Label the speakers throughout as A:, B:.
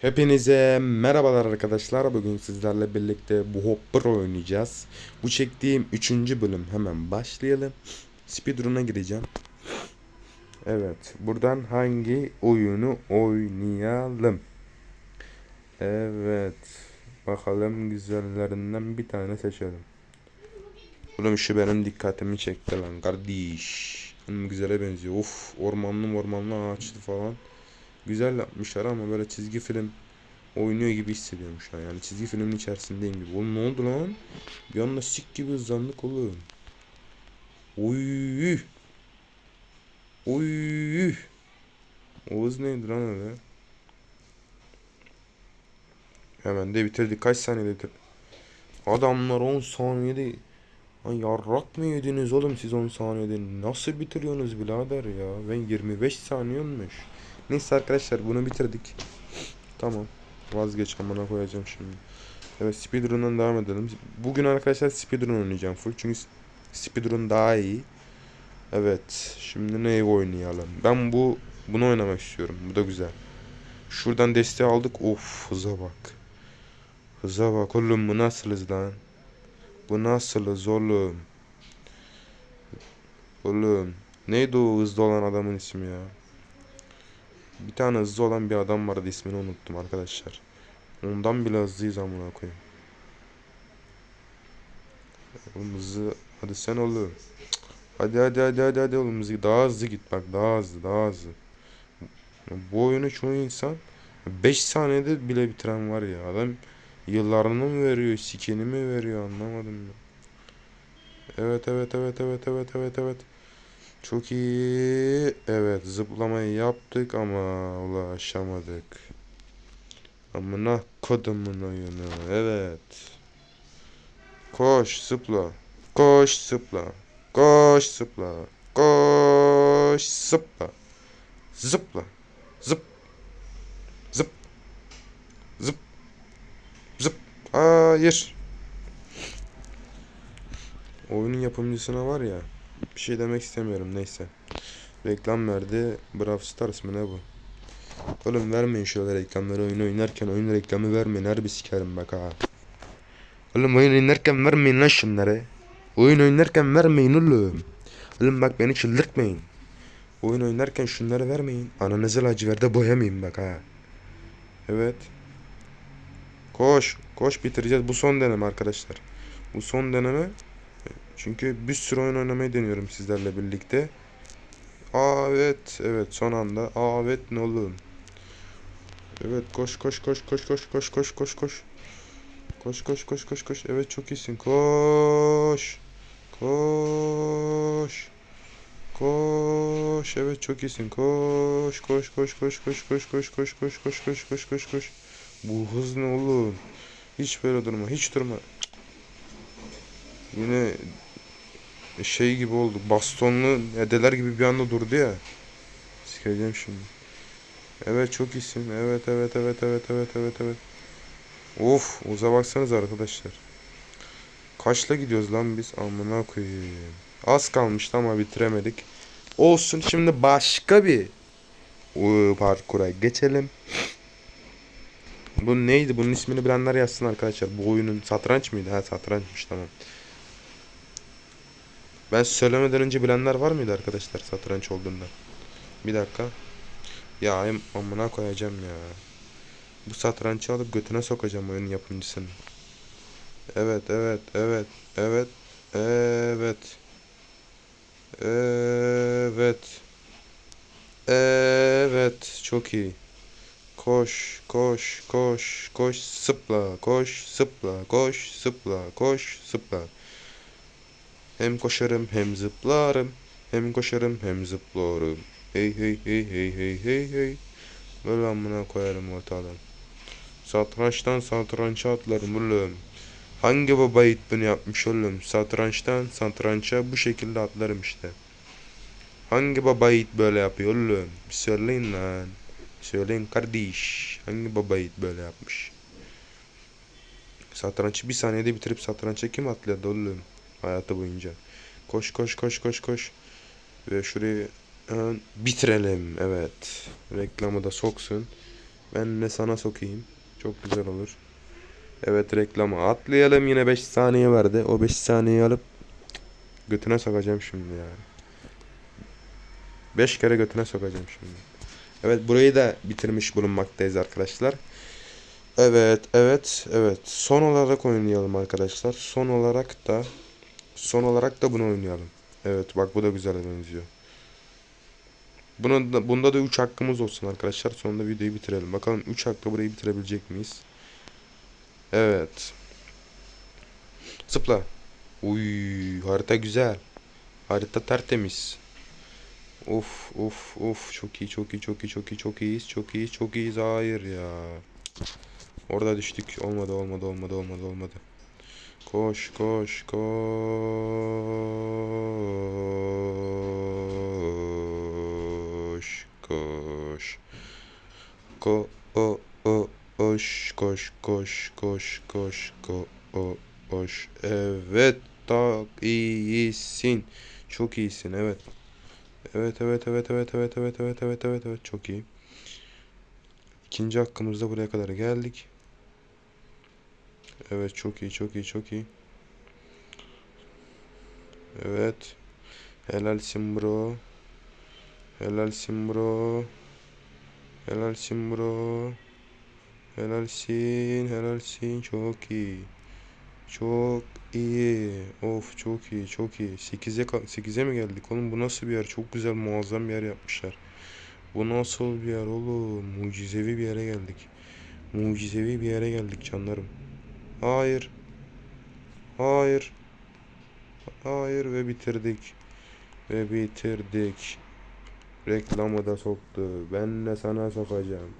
A: Hepinize merhabalar arkadaşlar. Bugün sizlerle birlikte bu Hopper oynayacağız. Bu çektiğim 3. bölüm. Hemen başlayalım. Speedrun'a gireceğim. Evet. Buradan hangi oyunu oynayalım? Evet. Bakalım güzellerinden bir tane seçelim. Oğlum şu benim dikkatimi çekti lan kardeş. Hanım güzele benziyor. Of ormanlı ormanlı ağaçlı falan. Güzel yapmışlar ama böyle çizgi film oynuyor gibi hissediyorum şu an. Yani çizgi filmin içerisindeyim gibi. Oğlum ne oldu lan? Bir anda sik gibi hızlandık oğlum. Oy. Oy. O hız neydi lan öyle? Hemen de bitirdik. Kaç saniyede bitirdik? Adamlar 10 saniyede Ay yarrak mı yediniz oğlum siz 10 saniyede? Nasıl bitiriyorsunuz birader ya? Ben 25 saniye olmuş. Neyse arkadaşlar bunu bitirdik. Tamam. Vazgeç amına koyacağım şimdi. Evet speedrun'dan devam edelim. Bugün arkadaşlar speedrun oynayacağım full. Çünkü speedrun daha iyi. Evet. Şimdi neyi oynayalım? Ben bu bunu oynamak istiyorum. Bu da güzel. Şuradan desteği aldık. Of hıza bak. Hıza bak oğlum bu nasıl lan? Bu nasıl hız oğlum? Oğlum. Neydi o hızlı olan adamın ismi ya? Bir tane hızlı olan bir adam vardı ismini unuttum arkadaşlar. Ondan bile hızlıyız amına koyayım. Oğlum hızlı. Hadi sen oğlum. Hadi hadi hadi hadi hadi oğlum hızlı. Daha hızlı git bak daha hızlı daha hızlı. Bu oyunu çoğu insan 5 saniyede bile bitiren var ya. Adam yıllarını mı veriyor, sikeni mi veriyor anlamadım ben. Evet evet evet evet evet evet evet. Çok iyi. Evet zıplamayı yaptık ama ulaşamadık. Amına kodumun oyunu. Evet. Koş zıpla. Koş zıpla. Koş zıpla. Koş zıpla. Zıpla. Zıp. Zıp. Zıp. Zıp. Hayır. Oyunun yapımcısına var ya. Bir şey demek istemiyorum neyse. Reklam verdi. Brawl Stars mı ne bu? Oğlum vermeyin şöyle reklamları oyun oynarken oyun reklamı vermeyin. Harbi sikerim bak ha. Oğlum oyun oynarken vermeyin lan şunları. Oyun oynarken vermeyin oğlum. Oğlum bak beni çıldırtmayın. Oyun oynarken şunları vermeyin. Ananızı laciverde boyamayın bak ha. Evet. Koş. Koş bitireceğiz. Bu son deneme arkadaşlar. Bu son deneme. Çünkü bir sürü oyun oynamayı deniyorum sizlerle birlikte. Aa evet. Evet son anda. Aa evet ne oğlum. Evet koş koş koş koş koş koş koş koş koş. Koş koş koş koş koş. Evet çok iyisin. Koş. Koş. Koş. Evet çok iyisin. Koş koş koş koş koş koş koş koş koş koş koş koş koş koş. Bu hız ne oğlum? Hiç böyle durma. Hiç durma. Yine şey gibi oldu. Bastonlu edeler gibi bir anda durdu ya. Sikeceğim şimdi. Evet çok iyisin. Evet evet evet evet evet evet evet. Of uza baksanız arkadaşlar. Kaçla gidiyoruz lan biz? Amına koyayım. Az kalmıştı ama bitiremedik. Olsun şimdi başka bir parkura geçelim. Bu neydi? Bunun ismini bilenler yazsın arkadaşlar. Bu oyunun satranç mıydı? Ha satrançmış tamam. Ben söylemeden önce bilenler var mıydı arkadaşlar satranç olduğunda? Bir dakika. Ya amına koyacağım ya. Bu satrançı alıp götüne sokacağım oyunun yapımcısını. Evet, evet, evet, evet, evet. Evet. Evet, çok iyi. Koş, koş, koş, koş, sıpla, koş, sıpla, koş, sıpla, koş, sıpla. Hem koşarım hem zıplarım. Hem koşarım hem zıplarım. Hey hey hey hey hey hey hey. Böyle amına koyarım ortadan. Satrançtan satrança atlarım oğlum. Hangi baba yiğit bunu yapmış oğlum? Satrançtan satrança bu şekilde atlarım işte. Hangi baba yiğit böyle yapıyor oğlum? Bir söyleyin lan. Söyleyin kardeş. Hangi baba yiğit böyle yapmış? Satrançı bir saniyede bitirip satrança kim atladı oğlum? Hayatı boyunca. Koş koş koş koş koş. Ve şurayı bitirelim. Evet. Reklamı da soksun. Ben de sana sokayım. Çok güzel olur. Evet reklama atlayalım yine 5 saniye verdi. O 5 saniyeyi alıp götüne sokacağım şimdi ya. 5 kere götüne sokacağım şimdi. Evet burayı da bitirmiş bulunmaktayız arkadaşlar. Evet, evet, evet. Son olarak oynayalım arkadaşlar. Son olarak da son olarak da bunu oynayalım. Evet bak bu da güzel benziyor. Buna da, bunda da 3 hakkımız olsun arkadaşlar. Sonunda videoyu bitirelim. Bakalım 3 hakta burayı bitirebilecek miyiz? Evet. Zıpla. Uy, harita güzel. Harita tertemiz. Of of of çok iyi çok iyi çok iyi çok iyi çok iyiyiz çok iyiyiz çok iyiyiz hayır ya. Orada düştük olmadı olmadı olmadı olmadı olmadı. Koş koş koş koş. Ko o o oş koş koş koş koş ko o oş. Evet tak iyisin. Çok iyisin evet. Evet evet evet evet evet evet evet evet evet evet çok iyi. İkinci hakkımızda buraya kadar geldik. Evet çok iyi çok iyi çok iyi. Evet. Helalsin bro. Helalsin bro. Helalsin bro. Helalsin helalsin çok iyi. Çok iyi. Of çok iyi çok iyi. 8'e 8'e mi geldik oğlum bu nasıl bir yer? Çok güzel muazzam bir yer yapmışlar. Bu nasıl bir yer oğlum? Mucizevi bir yere geldik. Mucizevi bir yere geldik canlarım. Hayır. Hayır. Hayır ve bitirdik. Ve bitirdik. Reklamı da soktu. Ben de sana sokacağım.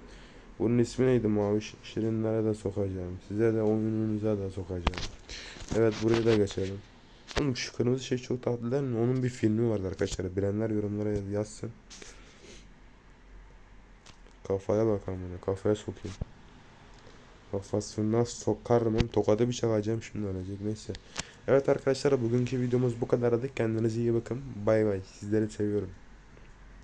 A: Bunun ismi neydi mavi şirinlere de sokacağım. Size de oyununuza da sokacağım. Evet buraya da geçelim. Oğlum şu kırmızı şey çok tatlı değil mi? Onun bir filmi vardı arkadaşlar. Bilenler yorumlara yaz- yazsın. Kafaya bakalım bunu. Kafaya sokayım. Kafasına sokarım. Tokadı bir çakacağım şimdi ölecek. Neyse. Evet arkadaşlar bugünkü videomuz bu kadardı. Kendinize iyi bakın. Bay bay. Sizleri seviyorum.